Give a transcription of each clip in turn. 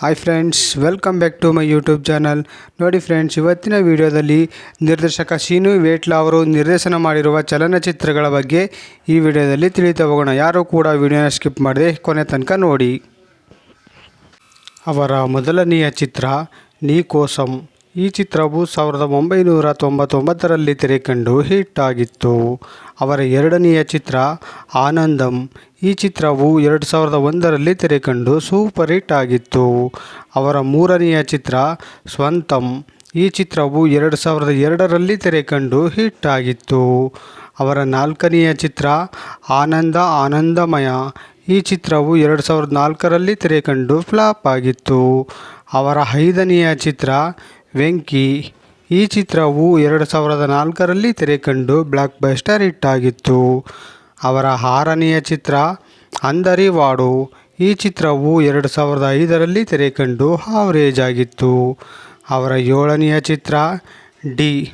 Hi friends welcome back to my YouTube channel ನೋಡಿ friends ಇವತ್ತಿನ ವಿಡಿಯೋದಲ್ಲಿ ನಿರ್ದೇಶಕ ಶೀನು ವೇಟ್ಲಾ ಅವರು ನಿರ್ದೇಶನ ಮಾಡಿರುವ ಚಲನಚಿತ್ರಗಳ ಬಗ್ಗೆ ಈ ವಿಡಿಯೋದಲ್ಲಿ ತಿಳಿತಾ ಹೋಗೋಣ ಯಾರೂ ಕೂಡ ವಿಡಿಯೋನ ಸ್ಕಿಪ್ ಮಾಡದೆ ಕೊನೆ ತನಕ ನೋಡಿ. ಅವರ ಮೊದಲನೆಯ ಚಿತ್ರ ನೀ ಕೋಸಂ ಈ ಚಿತ್ರವು ಸಾವಿರದ ಒಂಬೈನೂರ ತೊಂಬತ್ತೊಂಬತ್ತರಲ್ಲಿ ತೆರೆಕಂಡು ಹಿಟ್ ಆಗಿತ್ತು. ಅವರ ಎರಡನೆಯ ಚಿತ್ರ ಆನಂದಂ. ಈ ಚಿತ್ರವು ಎರಡು ಸಾವಿರದ ಒಂದರಲ್ಲಿ ತೆರೆಕಂಡು ಸೂಪರ್ ಹಿಟ್ ಆಗಿತ್ತು. ಅವರ ಮೂರನೆಯ ಚಿತ್ರ ಸ್ವಂತಂ. ಈ ಚಿತ್ರವು ಎರಡು ಸಾವಿರದ ಎರಡರಲ್ಲಿ ತೆರೆಕಂಡು ಹಿಟ್ ಆಗಿತ್ತು. ಅವರ ನಾಲ್ಕನೆಯ ಚಿತ್ರ ಆನಂದ ಆನಂದಮಯ. ಈ ಚಿತ್ರವು ಎರಡು ಸಾವಿರದ ನಾಲ್ಕರಲ್ಲಿ ತೆರೆಕಂಡು ಫ್ಲಾಪ್ ಆಗಿತ್ತು. ಅವರ ಐದನೆಯ ಚಿತ್ರ ವೆಂಕಿ, ಈ ಚಿತ್ರವು ಎರಡು ಸಾವಿರದ ನಾಲ್ಕರಲ್ಲಿ ತೆರೆಕಂಡು ಬ್ಲಾಕ್ ಬಸ್ಟರ್ ಹಿಟ್ ಆಗಿತ್ತು. ಅವರ ಆರನೆಯ ಚಿತ್ರ, ಅಂದರಿವಾಡು, ಈ ಚಿತ್ರವು ಎರಡು ಸಾವಿರದ ಐದರಲ್ಲಿ ತೆರೆಕಂಡು ಹಾವರೇಜ್ ಆಗಿತ್ತು. ಅವರ ಏಳನೆಯ ಚಿತ್ರ, ಡಿ,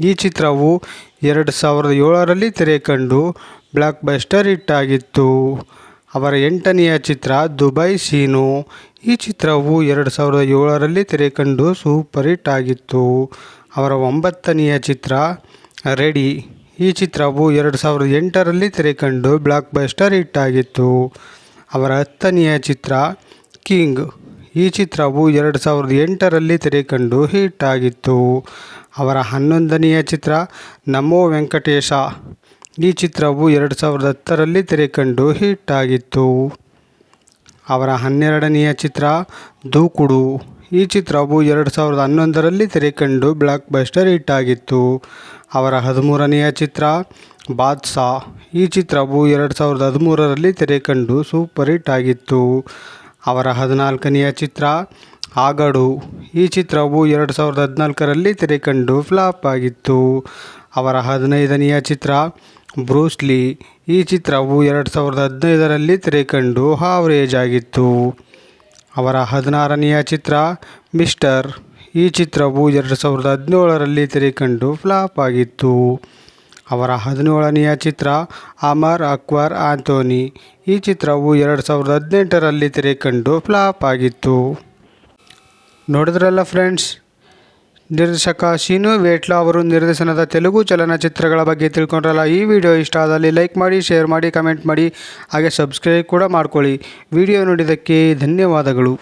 ಈ ಚಿತ್ರವು ಎರಡು ಸಾವಿರದ ಏಳರಲ್ಲಿ ತೆರೆಕಂಡು ಬ್ಲಾಕ್ ಬಸ್ಟರ್ ಆಗಿತ್ತು. ಅವರ ಎಂಟನೆಯ ಚಿತ್ರ ದುಬೈ ಸೀನು. ಈ ಚಿತ್ರವು ಎರಡು ಸಾವಿರದ ಏಳರಲ್ಲಿ ತೆರೆಕಂಡು ಸೂಪರ್ ಹಿಟ್ ಆಗಿತ್ತು. ಅವರ ಒಂಬತ್ತನೆಯ ಚಿತ್ರ ರೆಡಿ. ಈ ಚಿತ್ರವು ಎರಡು ಸಾವಿರದ ಎಂಟರಲ್ಲಿ ತೆರೆಕಂಡು ಬ್ಲಾಕ್ ಬಸ್ಟರ್ ಹಿಟ್ ಆಗಿತ್ತು. ಅವರ ಹತ್ತನೆಯ ಚಿತ್ರ ಕಿಂಗ್. ಈ ಚಿತ್ರವು ಎರಡು ಸಾವಿರದ ಎಂಟರಲ್ಲಿ ತೆರೆಕಂಡು ಹಿಟ್ ಆಗಿತ್ತು. ಅವರ ಹನ್ನೊಂದನೆಯ ಚಿತ್ರ ನಮೋ ವೆಂಕಟೇಶ. ಈ ಚಿತ್ರವು ಎರಡು ಸಾವಿರದ ಹತ್ತರಲ್ಲಿ ತೆರೆಕಂಡು ಹಿಟ್ ಆಗಿತ್ತು. ಅವರ ಹನ್ನೆರಡನೆಯ ಚಿತ್ರ ದೂಕುಡು ಈ ಚಿತ್ರವು ಎರಡು ಸಾವಿರದ ಹನ್ನೊಂದರಲ್ಲಿ ತೆರೆಕಂಡು ಬ್ಲಾಕ್ ಬಸ್ಟರ್ ಹಿಟ್ ಆಗಿತ್ತು. ಅವರ ಹದಿಮೂರನೆಯ ಚಿತ್ರ, ಬಾದ್ಶಾ. ಈ ಚಿತ್ರವು ಎರಡು ಸಾವಿರದ ಹದಿಮೂರರಲ್ಲಿ ತೆರೆಕಂಡು ಸೂಪರ್ ಹಿಟ್ ಆಗಿತ್ತು. ಅವರ ಹದಿನಾಲ್ಕನೆಯ ಚಿತ್ರ ಆಗಡು. ಈ ಚಿತ್ರವು ಎರಡು ಸಾವಿರದ ಹದಿನಾಲ್ಕರಲ್ಲಿ ತೆರೆಕಂಡು ಫ್ಲಾಪ್ ಆಗಿತ್ತು. ಅವರ ಹದಿನೈದನೆಯ ಚಿತ್ರ ಬ್ರೂಸ್ಲಿ ಈ ಚಿತ್ರವು ಎರಡು ಸಾವಿರದ ಹದಿನೈದರಲ್ಲಿ ತೆರೆಕಂಡು ಹಾವರೇಜ್ ಆಗಿತ್ತು. ಅವರ ಹದಿನಾರನೆಯ ಚಿತ್ರ, ಮಿಸ್ಟರ್. ಈ ಚಿತ್ರವು ಎರಡು ಸಾವಿರದ ಹದಿನೇಳರಲ್ಲಿ ತೆರೆಕಂಡು ಫ್ಲಾಪ್ ಆಗಿತ್ತು. ಅವರ ಹದಿನೇಳನೆಯ ಚಿತ್ರ, ಅಮರ್ ಅಕ್ಬರ್ ಆಂಥೋನಿ. ಈ ಚಿತ್ರವು ಎರಡು ಸಾವಿರದ ಹದಿನೆಂಟರಲ್ಲಿ ತೆರೆಕಂಡು ಫ್ಲಾಪ್ ಆಗಿತ್ತು. ನೋಡಿದ್ರಲ್ಲ ಫ್ರೆಂಡ್ಸ್ ನಿರ್ದೇಶಕ ಶೀನು ವೇಟ್ಲಾ ಅವರು ನಿರ್ದೇಶನದ ತೆಲುಗು ಚಲನಚಿತ್ರಗಳ ಬಗ್ಗೆ ತಿಳ್ಕೊಂಡ್ರಲ್ಲ, ಈ ವಿಡಿಯೋ ಇಷ್ಟ ಆದಲ್ಲಿ ಲೈಕ್ ಮಾಡಿ ಶೇರ್ ಮಾಡಿ ಕಮೆಂಟ್ ಮಾಡಿ, ಹಾಗೆ ಸಬ್ಸ್ಕ್ರೈಬ್ ಕೂಡ ಮಾಡ್ಕೊಳ್ಳಿ. ವಿಡಿಯೋ ನೋಡಿದ್ದಕ್ಕೆ ಧನ್ಯವಾದಗಳು.